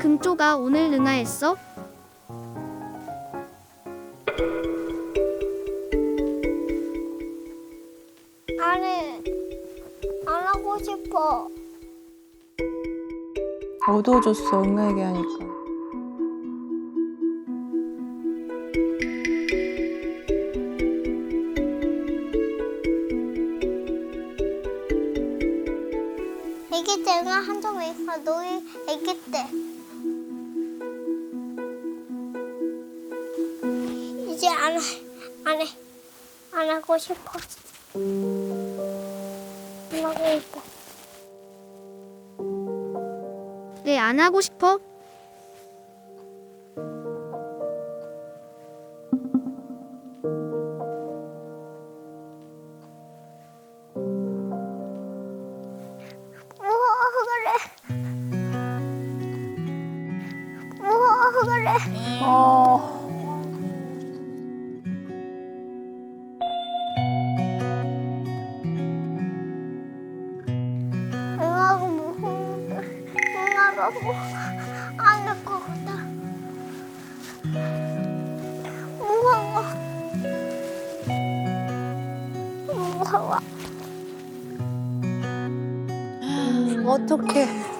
금쪽아 오늘 능아했어? 안 해. 안 하고 싶어. 어두워졌어 응가 얘기하니까 애기 때가 한점 있어. 너희 애기 때. 이제 안 해. 안 해. 안 하고 싶어. 안 하고 싶어. 왜 안 하고 싶어? 우와 그래. 어 가 뭐안할 것 같아. 무서워. 무서워. 어떡해